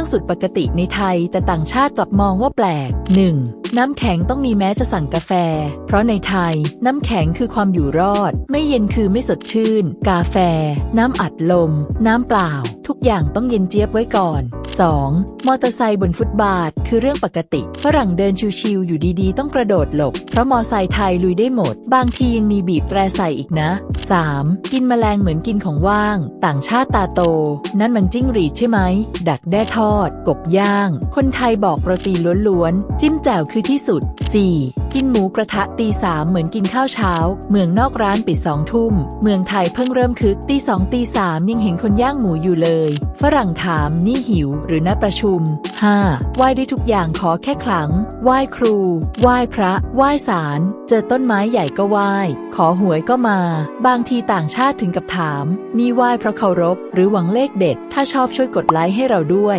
รื่องสุดปกติในไทย แต่ต่างชาติกลับมองว่าแปลก 1. น้ำแข็งต้องมีแม้จะสั่งกาแฟ เพราะในไทย น้ำแข็งคือความอยู่รอด ไม่เย็นคือไม่สดชื่น กาแฟ น้ำอัดลม น้ำเปล่า ทุกอย่างต้องเย็นเจี๊ยบไว้ก่อน 2. มอเตอร์ไซค์บนฟุตบาท คือเรื่องปกติ ฝรั่งเดินชิวๆอยู่ดีๆ ต้องกระโดดหลบ เพราะมอไซค์ไทยลุยได้หมด บางทียังมีบีบแตรใส่อีกนะ 3. กินแมลงเหมือนกินของว่าง ต่างชาติตาโต นั่นมันจิ้งหรีดใช่ไหม ดักแด้ทอด กบย่าง คนไทยบอกโปรตีนล้วนๆ จิ้มแจ่วคือที่สุด 4. กินหมูกระทะตีสามเหมือนกินข้าวเช้า เมืองนอกร้านปิดสองทุ่ม เมืองไทยเพิ่งเริ่มคึกตีสองตีสามยังเห็นคนย่างหมูอยู่เลย ฝรั่งถามนี่หิวหรือนัดประชุม 5. ไหว้ได้ทุกอย่างขอแค่ครั้ง ไหว้ครู ไหว้พระ ไหว้ศาล เจอต้นไม้ใหญ่ก็ไหว้ ขอหวยก็มา บางทีต่างชาติถึงกับถาม นี่ไหว้เพราะเคารพ หรือหวังเลขเด็ด ถ้าชอบช่วยกดไลค์ให้เราด้วย